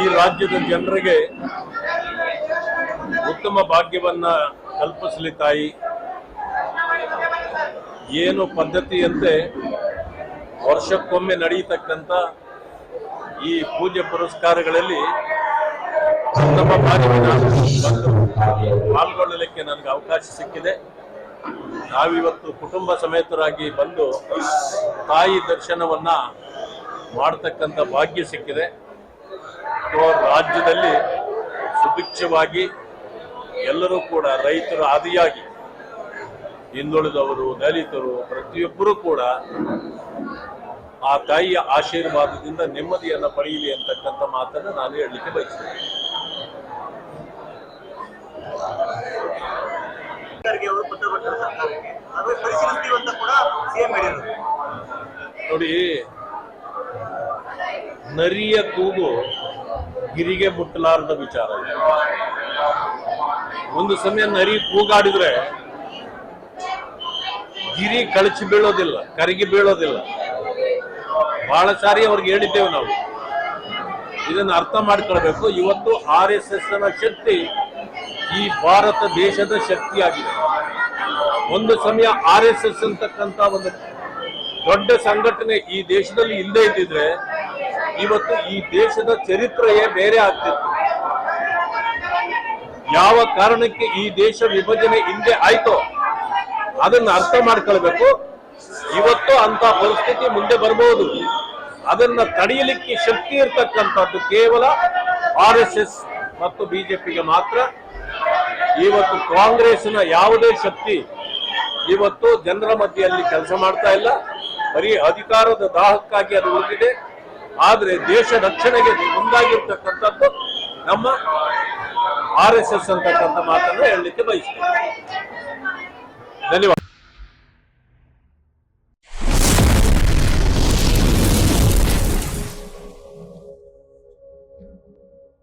ಈ ರಾಜ್ಯದ ಜನರಿಗೆ ಉತ್ತಮ ಭಾಗ್ಯವನ್ನ ಕಲ್ಪಿಸಲಿ ತಾಯಿ. ಏನು ಪದ್ಧತಿಯಂತೆ ವರ್ಷಕ್ಕೊಮ್ಮೆ ನಡೆಯತಕ್ಕಂಥ ಈ ಪೂಜೆ ಪುರಸ್ಕಾರಗಳಲ್ಲಿ ಉತ್ತಮ ಪಾಲ್ಗೊಳ್ಳಲಿಕ್ಕೆ ನನಗೆ ಅವಕಾಶ ಸಿಕ್ಕಿದೆ. ನಾವಿವತ್ತು ಕುಟುಂಬ ಸಮೇತರಾಗಿ ಬಂದು ತಾಯಿ ದರ್ಶನವನ್ನ ಮಾಡತಕ್ಕಂಥ ಭಾಗ್ಯ ಸಿಕ್ಕಿದೆ. ಸೊ ರಾಜ್ಯದಲ್ಲಿ ಸುಭಿಕ್ಷವಾಗಿ ಎಲ್ಲರೂ ಕೂಡ ರೈತರು ಆದಿಯಾಗಿ ಹಿಂದುಳಿದವರು ದಲಿತರು ಪ್ರತಿಯೊಬ್ಬರೂ ಕೂಡ ಆ ತಾಯಿಯ ಆಶೀರ್ವಾದದಿಂದ ನೆಮ್ಮದಿಯನ್ನು ಪಡೆಯಲಿ ಅಂತಕ್ಕಂಥ ಮಾತನ್ನು ನಾನು ಹೇಳಲಿಕ್ಕೆ ಬಯಸ್ತೇನೆ. ಖರ್ಗೆ ನರಿಯ ಕೂಗು ಗಿರಿಗೆ ಮುಟ್ಟಲಾರದ ವಿಚಾರ ಒಂದು ಸಮಯ ನರಿ ಕೂಗಾಡಿದ್ರೆ ಗಿರಿ ಕಳಚಿ ಬೀಳೋದಿಲ್ಲ, ಕರಗಿ ಬೀಳೋದಿಲ್ಲ. ಬಹಳ ಸಾರಿ ಅವ್ರಿಗೆ ಹೇಳಿದ್ದೇವೆ ನಾವು. ಇದನ್ನು ಅರ್ಥ ಮಾಡ್ಕೊಳ್ಬೇಕು. ಇವತ್ತು ಆರ್ ಎಸ್ ಎಸ್ನ ಶಕ್ತಿ ಈ ಭಾರತ ದೇಶದ ಶಕ್ತಿಯಾಗಿದೆ. ಒಂದು ಸಮಯ ಆರ್ ಎಸ್ ಎಸ್ ಅಂತಕ್ಕಂಥ ಒಂದು ದೊಡ್ಡ ಸಂಘಟನೆ ಈ ದೇಶದಲ್ಲಿ ಇಲ್ಲದೆ ಇದ್ದಿದ್ರೆ ಇವತ್ತು ಈ ದೇಶದ ಚರಿತ್ರೆಯೇ ಬೇರೆ ಆಗ್ತಿತ್ತು. ಯಾವ ಕಾರಣಕ್ಕೆ ಈ ದೇಶ ವಿಭಜನೆ ಹಿಂದೆ ಆಯ್ತೋ ಅದನ್ನ ಅರ್ಥ ಮಾಡ್ಕೊಳ್ಬೇಕು. ಇವತ್ತು ಅಂತ ಪರಿಸ್ಥಿತಿ ಮುಂದೆ ಬರಬಹುದು ಅದನ್ನ ತಡೆಯಲಿಕ್ಕೆ ಶಕ್ತಿ ಇರ್ತಕ್ಕಂಥದ್ದು ಕೇವಲ ಆರ್ ಎಸ್ ಎಸ್ ಮತ್ತು ಬಿಜೆಪಿಗೆ ಮಾತ್ರ. ಇವತ್ತು ಕಾಂಗ್ರೆಸ್ನ ಯಾವುದೇ ಶಕ್ತಿ ಇವತ್ತು ಜನರ ಮಧ್ಯೆಯಲ್ಲಿ ಕೆಲಸ ಮಾಡ್ತಾ ಇಲ್ಲ. ಬರೀ ಅಧಿಕಾರದ ದಾಹಕ್ಕಾಗಿ ಅದು ಉಳಿದಿದೆ. ಆದ್ರೆ ದೇಶ ರಕ್ಷಣೆಗೆ ಮುಂದಾಗಿರ್ತಕ್ಕಂಥದ್ದು ನಮ್ಮ ಆರ್ ಎಸ್ ಎಸ್ ಅಂತಕ್ಕಂಥ ಮಾತನ್ನು ಹೇಳಲಿಕ್ಕೆ ಬಯಸ್ತೇನೆ. ಧನ್ಯವಾದ.